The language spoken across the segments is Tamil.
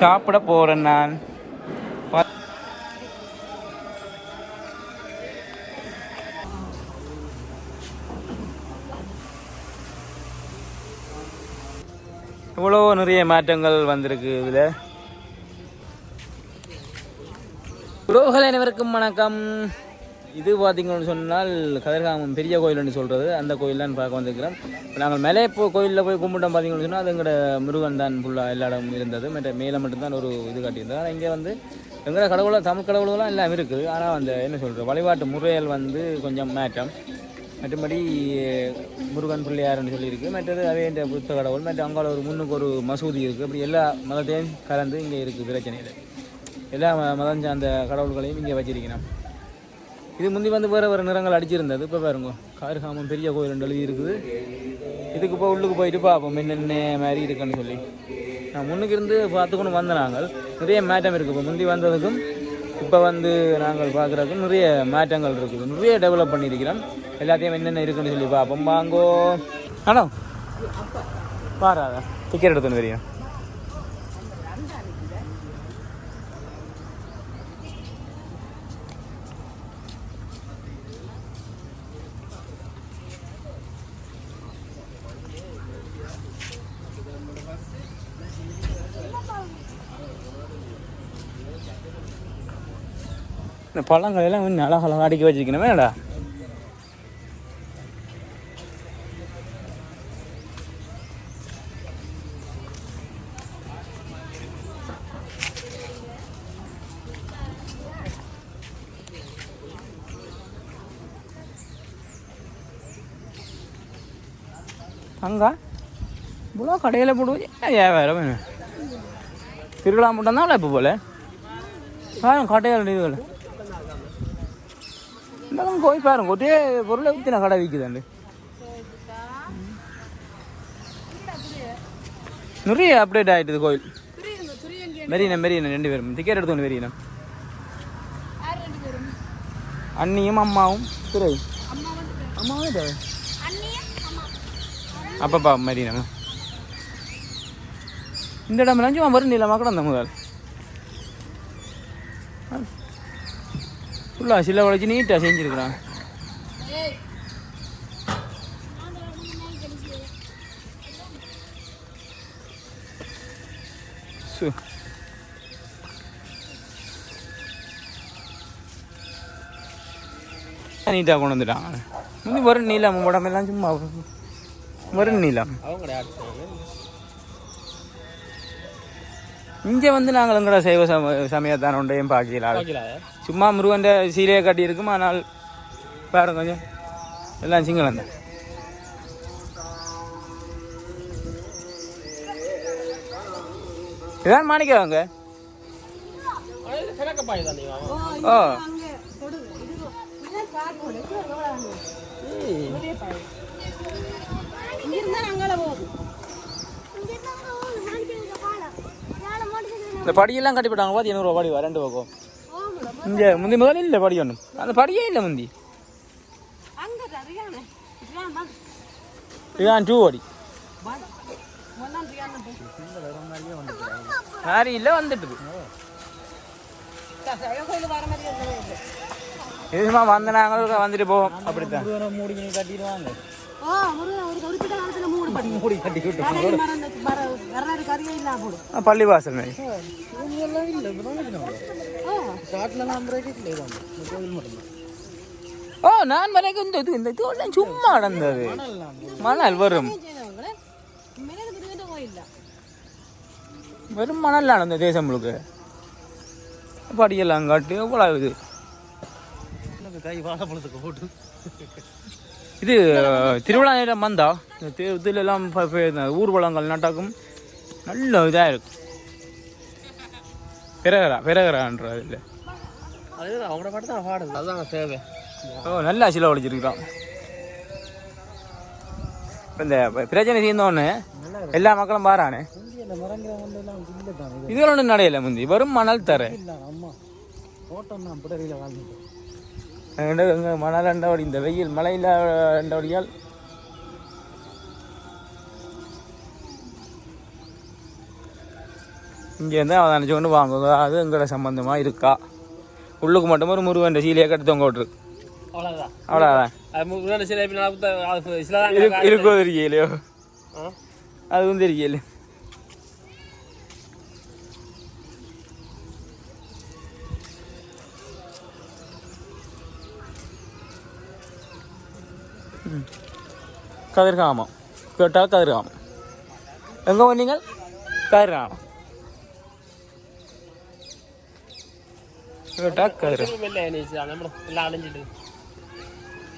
சாப்பிட போறேன் நான். இவ்வளோ நிறைய மாற்றங்கள் வந்திருக்கு இதில். உறவுகள் அனைவருக்கும் வணக்கம். இது பார்த்திங்கன்னு சொன்னால் கதிர்காமம் பெரிய கோயில்னு சொல்கிறது அந்த கோயிலான்னு பார்க்க வந்திருக்கிறோம். இப்போ நாங்கள் மேலே இப்போ கோயிலில் போய் கும்பிட்டோம் பார்த்தீங்கன்னு சொன்னால் அது எங்களோட முருகன் தான் ஃபுல்லாக எல்லா இடமும் இருந்தது. மற்ற மேலே மட்டும்தான் ஒரு இது காட்டியிருந்தோம் ஆனால் இங்கே வந்து எங்களோட கடவுளை தமிழ் கடவுள்களாம் எல்லாம் இருக்குது. ஆனால் அந்த என்ன சொல்கிறது வழிபாட்டு முறையல் வந்து கொஞ்சம் மாற்றம். மற்றபடி முருகன் பிள்ளையார்னு சொல்லியிருக்கு. மற்றது அதே இந்த புத்த கடவுள் மற்ற அங்கால ஒரு முன்னுக்கு ஒரு மசூதி இருக்குது அப்படி எல்லா மதத்தையும் கலந்து இங்கே இருக்குது பிரச்சனையில். எல்லா ம- மதம் சார்ந்த கடவுள்களையும் இங்கே வச்சிருக்கிறோம். இது முந்தி வந்து வேறு வேறு நிறங்கள் அடிச்சிருந்தது. இப்போ பாருங்க காரிகாமம் பெரிய கோயில் ரெண்டு எழுதி இருக்குது இதுக்கு இப்போ உள்ளுக்கு போயிட்டு பார்ப்போம் என்னென்ன மாதிரி இருக்குன்னு சொல்லி. நான் முன்னுக்கு இருந்து பார்த்துக்கொண்டு வந்த நாங்கள். நிறைய மாற்றம் இருக்குது இப்போ முந்தி வந்ததுக்கும் இப்போ வந்து நாங்கள் பார்க்குறதுக்கும் நிறைய மாற்றங்கள் இருக்குது. நிறைய டெவலப் பண்ணியிருக்கிறோம். எல்லாத்தையும் என்னென்ன இருக்குன்னு சொல்லி பார்ப்போம். வாங்கோ. ஆனோ பாராதா டிக்கெட் எடுத்துன்னு தெரியும் இந்த பழங்கள் எல்லாம் இன்னும் அழகழகாக அடிக்க வச்சிருக்கணுமே அங்கே இவ்வளோ கடையில் போடுவோம் என்ன வியாபாரம் திருவிழா மட்டும் தான் இப்போ போல. ஆ கடையில் இதுகள் இந்த போய் பாருங்க ஒரே பொருளை ஊற்றின கடை விற்குதாண்டு நிறைய அப்டேட் ஆகிட்டுது கோயில் மெரினா மெரினா ரெண்டு பேரும் டிக்கெட் எடுத்து ஒன்று மெரினா அண்ணியும் அம்மாவும் திரை அம்மாவும் அப்பப்பா மெரினா இந்த இடம் லஞ்சுமா வரும் நீளமாக கூட அந்த முதல் ஃபுல்லாக சில உழைச்சி நீட்டாக செஞ்சுருக்குறான். சு. நீட்டாக கொண்டு வந்துட்டான். முந்தி வரும் நீளம் உடம்பெல்லாம் சும்மா வரும் நீலாம். அவங்க இங்கே வந்து நாங்கள் எங்கட சைவ சம சமயத்தான ஒன்றையும் பார்க்கல சும்மா முருகன் சீலையை கட்டி இருக்கும் ஆனால் பாருங்க கொஞ்சம். எல்லாம் சிங்களம் தான். இதான் மாணிக்கவாங்க ஓ இந்த படியெல்லாம் கட்டிவிட்டாங்க பார்த்து இருநூறுவா படி வா, ரெண்டு பக்கம். இங்கே முந்தி முதல்ல இல்லை படி ஒன்றும் அந்த படியே இல்லை முந்தி. இதான் டூ படி மாதிரி இல்லை வந்துட்டுது. இது சும்மா வந்த நாங்களும் வந்துட்டு போவோம் அப்படித்தான். மூடி கட்டி விட்டு பள்ளி வாசல் ஓ நான் வரைக்கும் இந்த இது இந்த இதெல்லாம் சும்மா நடந்தது மணல் வரும் வெறும் மணல் நடந்த தேசம் முழுக்க படியெல்லாம் காட்டு எவ்வளோ இது இது திருவிழா நேரம் வந்தா இதுல எல்லாம் ஊர்வலங்கள் நட்டாக்கும் நல்ல இதாக இருக்கும். பிறகரா பிறகரான்றது இல்லை அது அவங்களோட பாட்டு தான் பாடுது. அதுதான் தேவை ஓ நல்லா சில ஒழிச்சிருக்கிறான் இந்த பிரச்சனை தீர்ந்தோடனே எல்லா மக்களும் பாரானே. இதுல ஒன்றும் நடையில முந்தி. வெறும் மணல் தர. மணல் அண்டபடி இந்த வெயில் மழையில் அண்டபடியால் இங்கேருந்து அவன் நினச்சி கொண்டு வாங்குங்க அது எங்களோட சம்மந்தமாக இருக்கா? உள்ளுக்கு மட்டும் ஒரு முருகன் சீலையை கட்டி தொங்க விட்ருக்கு அவ்வளோதான் இருக்கு தெரியலையோ? அதுவும் தெரியல. கதிர்காமம். கேட்டால் கதிர்காமம். எங்கே போனீங்க? கதிர்காமம். நம்ம எல்லாம் அலைஞ்சிட்டு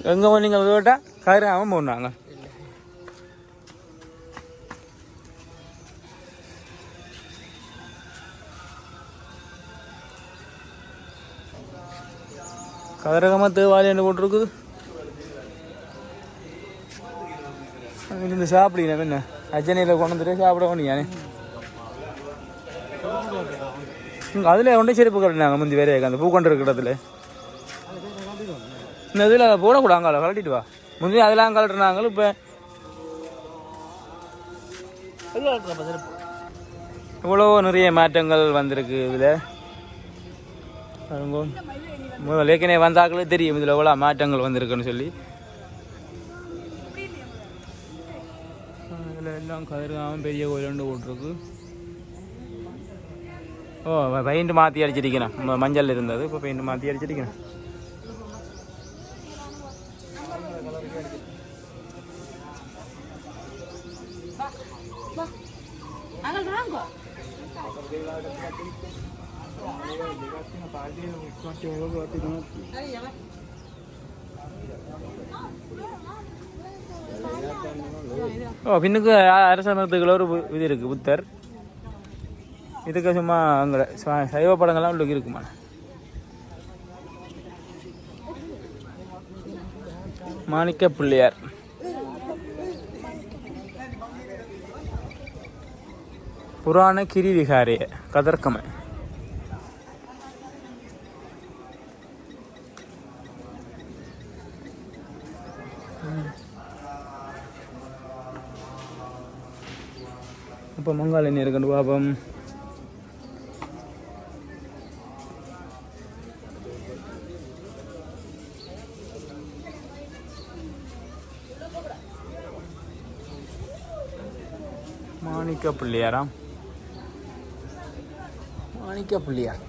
எங்கே போனீங்க கேட்டால் கதிர்காமம் போனாங்க கதிரகமாக தேவாலயம் என்ன போட்டிருக்குது இருந்து சாப்பிடுங்க என்ன அஜனையில் கொண்டு வந்துட்டு சாப்பிட வேண்டியானே அதில் கொண்டு செருப்பு கட்டினாங்க முந்தி வேற அந்த பூக்கொண்டு இருக்கிற இடத்துல. இந்த இதில் போடக்கூடாது அங்கால கலட்டிட்டு வா. முந்தி அதெல்லாம் கழட்டுனாங்க இப்போ இவ்வளோ நிறைய மாற்றங்கள் வந்திருக்கு இதில். முதல் ஏற்கனவே வந்தாக்களே தெரியும் இதில் எவ்வளோ மாற்றங்கள் வந்திருக்குன்னு சொல்லி. இதில் எல்லாம் கதிர்காமம் பெரிய கோயில் ஒன்று போட்டிருக்கு. ஓ பெயிண்ட் மாற்றி அடிச்சிருக்கணும். மஞ்சள் இருந்தது இப்போ பெயிண்ட் மாற்றி அடிச்சிருக்கணும். ஓ பின்னுக்கு அ- அரச ஒரு இது இருக்குது புத்தர். இதுக்கு சும்மா அங்கே சைவ படங்கள்லாம் உள்ளுக்கு இருக்குமா? மாணிக்க பிள்ளையார். புராண கிரி விகாரிய கதர்க்கம இப்போ மங்காள என்ன பாபம். மாணிக்க பிள்ளையாராம் மாணிக்க பிள்ளையார்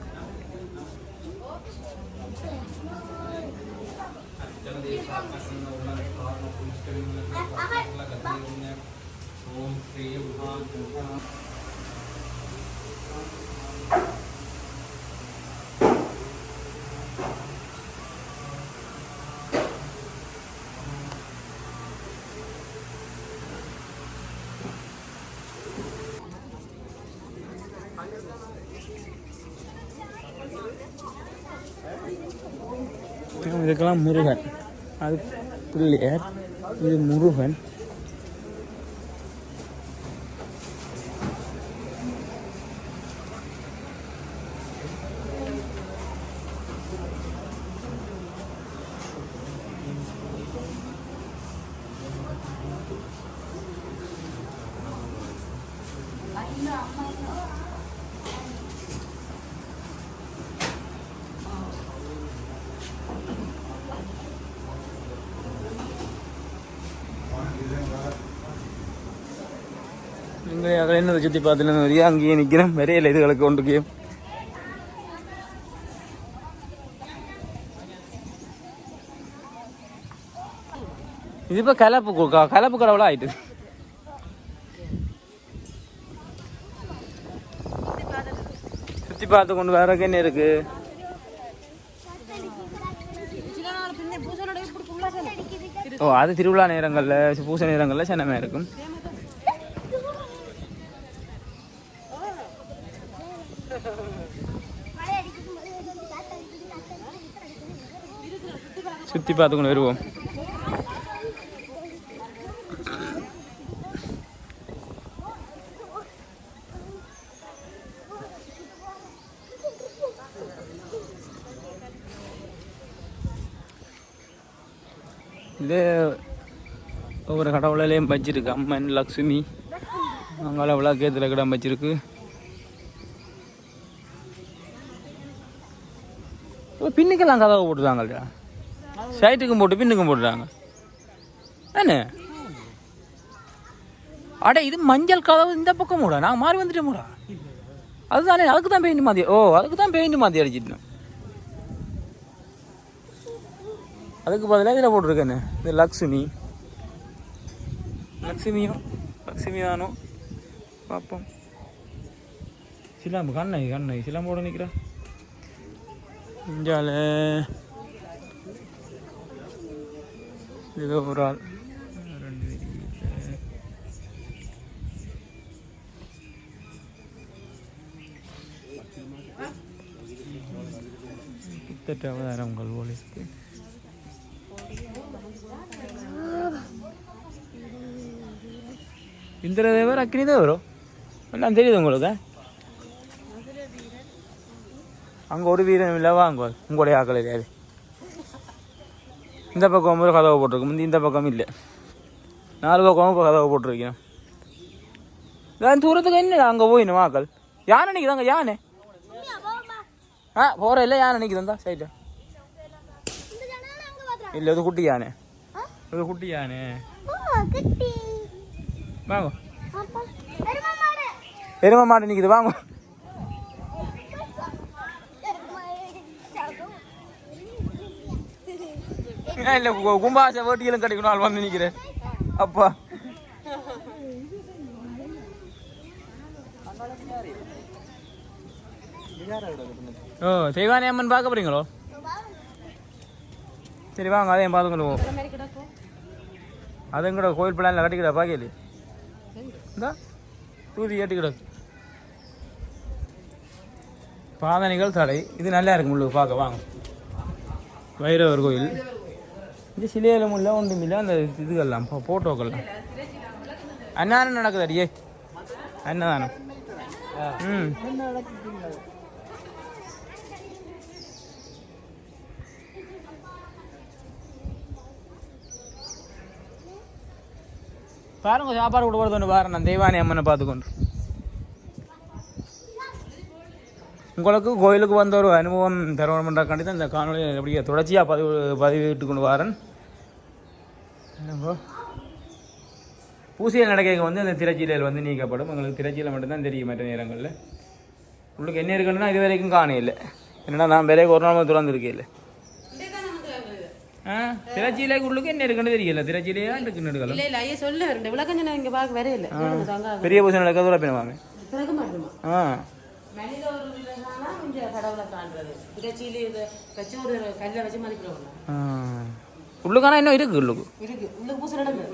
இதுக்கெல்லாம் முருகன் அது பிள்ளையார் இது முருகன் இங்கே அதில் என்ன சுற்றி பார்த்துல வரையா அங்கேயே நிற்கிறேன் வரையில இதுகளுக்கு ஒன்றுக்கு இது இப்போ கலப்பு கலப்பு கடவுளாக ஆயிட்டு சுற்றி பார்த்து கொண்டு வேற என்ன இருக்கு ஓ அது திருவிழா நேரங்களில் பூச நேரங்களில் சின்னமே இருக்கும் சுற்றி பார்த்துக்கொண்டு வருவோம். இது ஒவ்வொரு கடவுளிலையும் வச்சிருக்கு அம்மன் லக்ஷ்மி அங்கால விளக்கேத்தில் கிடம் வச்சிருக்கு பின்னுக்கெல்லாம் கதவை போட்டுதாங்கல்டா சைட்டுக்கும் போட்டு பின்னுக்கும் போட்டுறாங்க என்ன அட இது மஞ்சள் கதவு இந்த பக்கம் மூடா? நான் மாறி வந்துட்டேன் மூடா? அதுதானே அதுக்கு தான் பெயிண்ட் மாற்றி ஓ அதுக்கு தான் பெயிண்ட் மாற்றி அடிச்சிட்டு அதுக்கு பதிலாக இதில் போட்டிருக்கேன்னு இது லக்ஷ்மி. லக்ஷ்மியும் லக்ஷ்மி தானோ பார்ப்போம் சிலாம்பு கண்ணை கண்ணை போட நிற்கிறா இஞ்சாலே. ஏதோ ஒரு ஆள் ரெண்டு கிட்டத்தட்ட அவதாரங்கள் போல இருக்கு. இந்திரதேவர் அக்னி தேவரோ எல்லாம் தெரியுது உங்களுக்கு? அங்கே ஒரு வீரன் இல்லவா அங்கே? உங்களுடைய ஆக்கள் இல்லையாது இந்த பக்கம் ஒரு கதவை போட்டிருக்கு முந்தி இந்த பக்கம் இல்லை. நாலு பக்கமும் இப்போ கதவை போட்டிருக்கேன் நான் தூரத்துக்கு என்ன அங்கே போயினும் ஆக்கள் யானை நிற்குதாங்க யானை? ஆ போகிற இல்லை யானை நிற்குதா சைட்டில் இல்லை இது குட்டி யானை. இது குட்டி யானை. வாங்க. எருமை மாடு நிற்குது வாங்க. இல்லை கும்பாச வேட்டிகளும் கிடைக்கணும் ஆள் வந்து நினைக்கிறேன் அப்பா. ஓ தெய்வானி அம்மன் பார்க்க போறீங்களோ? சரி வாங்க அதையும் பார்த்துக்கணும் அதுவும் கூட கோயில் பிளானில் கட்டிக்கிடா பார்க்கல இந்தா தூதி ஏட்டிக்கிடக்கு பாதனைகள் தடை. இது நல்லா இருக்கும் உள்ள பார்க்க வாங்க. வைரவர் கோயில். இந்த சிலையில இல்லை ஒன்றும் இல்லை அந்த இதுகள்லாம் போ- போட்டோக்கள்லாம். நடக்குது அடியே அன்னதானம் ம். பாருங்க சாப்பாடு கூட ஒன்று பாருங்க நான் தெய்வானி அம்மனை பார்த்துக்கொண்டு. உங்களுக்கு கோயிலுக்கு வந்த ஒரு அனுபவம் தரணுன்றக்காண்டி தான் இந்த காணொலி எப்படியே தொடர்ச்சியாக பதிவு பதிவிட்டு கொண்டு வரேன். என்னப்போ? பூசியல் நடக்கைக்கு வந்து அந்த திரைச்சீலையில் வந்து நீக்கப்படும். உங்களுக்கு திரைச்சீலை மட்டும்தான் தெரியும் மற்ற நேரங்களில். உங்களுக்கு என்ன இருக்குன்னா இது வரைக்கும் காண இல்லை. என்னடா நான் விலைக்கு ஒரு நாள் திறந்துருக்கேன் இல்லை. ஆ? திரைச்சீலைக்கு உள்ளுக்கு என்ன இருக்குன்னு தெரியல. திரைச்சீலையா இருக்குன்னு எடுக்கலாம் இல்ல இல்ல ஐயா சொல்ல ரெண்டு விளக்கம் நான் இங்க பார்க்க வரே இல்ல தாங்க பெரிய பூசை நடக்க திறக்க மாட்டோமா? ஆ. மனித விலகானா கொஞ்சம் கடவுளை காண்றது? திரச்சியில இது வச்சு ஒரு கல்லை வச்சு மதிக்கிறோம். உள்ளுக்கானா இன்னும் இருக்கு உள்ளுக்கு? இருக்கு. உள்ள பூசை நடந்து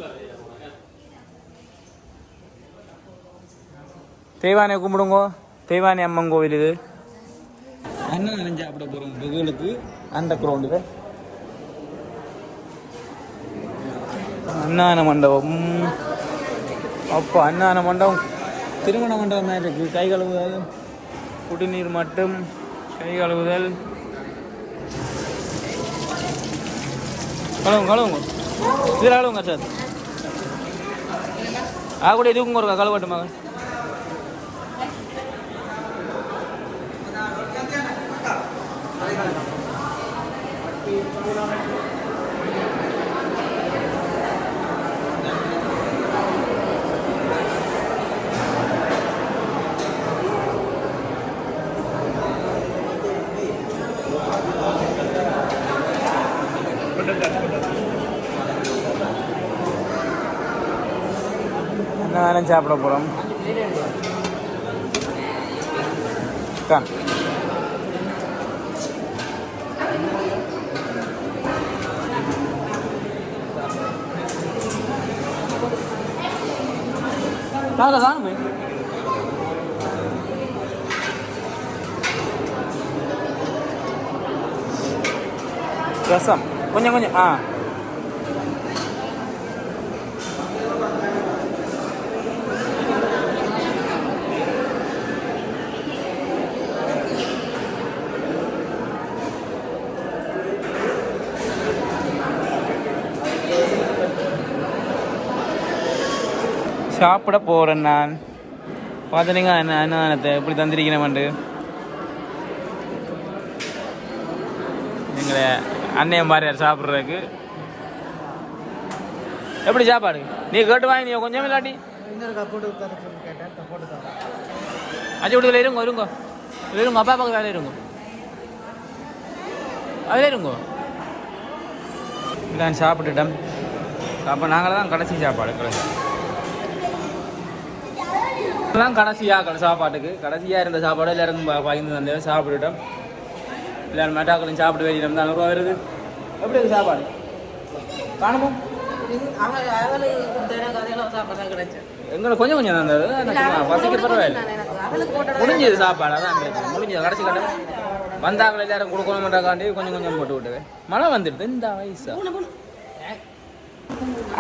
தேவானை கும்பிடுங்கோ. தேவானை அம்மன் கோவில் இது. அண்ணன் நினைஞ்சு சாப்பிட போகிறோம் வெகுளுக்கு அந்த கிரௌண்டில் அண்ணான மண்டபம். அப்போ அண்ணான மண்டபம். திருமண மண்டபம் மாதிரி இருக்கு. கை கழுவுதல் குடிநீர் மட்டும் கை கழுவுதல். கழுவுங்க கழுவுங்க. இதில் கழுவுங்க சார் ஆ கூட இதுக்கும் ஒரு கழுவட்டு மகன் அன்னதானம் சாப்பிட போகிறோம் கான் தாங்க தாங்க போய் ரசம் கொஞ்சம் கொஞ்சம் ஆ. சாப்பிட போகிறேன் நான். பார்த்துட்டீங்க என்ன என்ன இப்படி தந்திருக்கிறேன் எங்களை அன்னையன் பாரியார் சாப்பிட்றதுக்கு. எப்படி சாப்பாடு? நீ கேட்டு வாங்கி நீ கொஞ்சம் இல்லாட்டி. அஞ்சு விடுதல இருங்க இருங்க. இருங்க அப்பா பக்கத்தில் அதில் இருங்க. அதில் இருங்க. நான் சாப்பிட்டுட்டேன் அப்போ நாங்கள் தான் கடைசி சாப்பாடு கடைசி. தான் கடைசியாக கடை சாப்பாட்டுக்கு. கடைசியாக இருந்த சாப்பாடு எல்லாருக்கும் பகிர்ந்து தந்து சாப்பிட்டுட்டோம் எல்லாரும் மேட்டாக்களும் சாப்பிட்டு வெளியிடம் தான் ரூபா வருது. எப்படி இருக்கு சாப்பாடு? காணுமோ அவங்க கொஞ்சம் கொஞ்சம் தான் இருந்தது. ஆனா பசிக்க பரவாயில்ல. முடிஞ்சது சாப்பாடு அதான் பிரச்சனை. முடிஞ்சது. கடைசி கட்டம். வந்தாங்கள எல்லாரும் கொடுக்கணுமெண்டாக்காண்டி கொஞ்சம் கொஞ்சம் போட்டு விட்டுது மழை வந்துடுது. இந்த வயசா.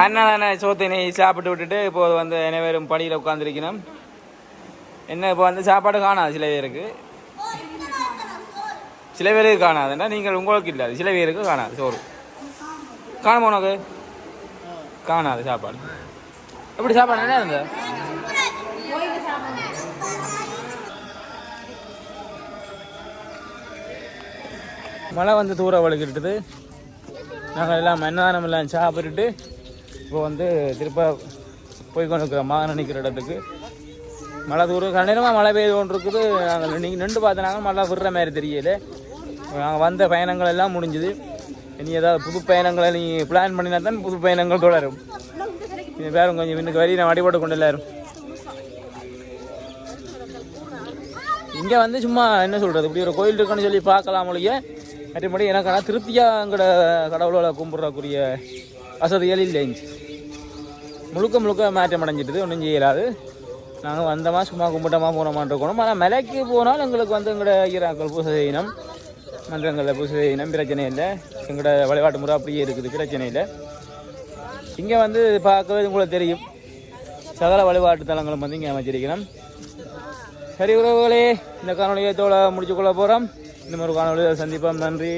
அண்ணா தானே சோத்தினை சாப்பிட்டு விட்டுட்டு இப்போ வந்து அனைவரும் படியில் உட்காந்துருக்கணும் என்ன இப்போ வந்து சாப்பாடு காணாது சில பேருக்கு. சில பேருக்கு காணாதுன்னா நீங்கள் உங்களுக்கு இல்லை சில பேருக்கு காணாது. சோறு. காணுமா உனக்கு காணாது சாப்பாடு. எப்படி சாப்பாடு? என்ன இருந்தது? மழை வந்து தூர வழுக்கிட்டுது நாங்கள் எல்லாம் மன்னதானம் எல்லாம் சாப்பிட்டுட்டு இப்போ வந்து திருப்ப போய் கொண்டிருக்கிறோம் மகன் நிற்கிற இடத்துக்கு. மழை தூரம் கண்டிப்பாக மழை பெய்து கொண்டிருக்குது. நாங்கள் நீங்கள் நின்று பார்த்தனாங்க மழை விடுற மாதிரி தெரியல. நாங்கள் வந்த பயணங்கள் எல்லாம் முடிஞ்சுது. இனி ஏதாவது புது பயணங்களை நீ பிளான் பண்ணினா தான் புது பயணங்கள் தொடரும். இது பேரும் கொஞ்சம் இன்னைக்கு வரி நான் அடிபட்டு கொண்டு எல்லாரும். இங்கே வந்து சும்மா என்ன சொல்கிறது இப்படி ஒரு கோயில் இருக்குன்னு சொல்லி பார்க்கலாம் ஒழிய மற்றபடி எனக்கு ஆனால் திருப்தியாக எங்களோட கடவுளோட கும்பிட்றக்குரிய வசதிகள் இல்லை. முழுக்க முழுக்க மாற்றம் அடைஞ்சிட்டுது ஒன்றும் செய்யலாது. நாங்கள் வந்தோமா சும்மா கும்பிட்டோமா போனோமான் இருக்கணும். ஆனால் மலைக்கு போனால் எங்களுக்கு வந்து எங்களோட ஈராக்கள் பூசை செய்யணும். மன்றங்களில் பூசை இனம் பிரச்சனை இல்லை எங்களோட வழிபாட்டு முறை அப்படியே இருக்குது பிரச்சனை இல்லை இங்கே வந்து பார்க்கவே உங்களுக்கு தெரியும். சகல வழிபாட்டு தலங்களும் வந்து இங்கே அமைச்சிருக்கணும் சரி உறவுகளே இந்த காணொலியத்தோட முடிச்சுக்கொள்ள போகிறோம் இந்த மாதிரி காணொலியை சந்திப்போம். நன்றி.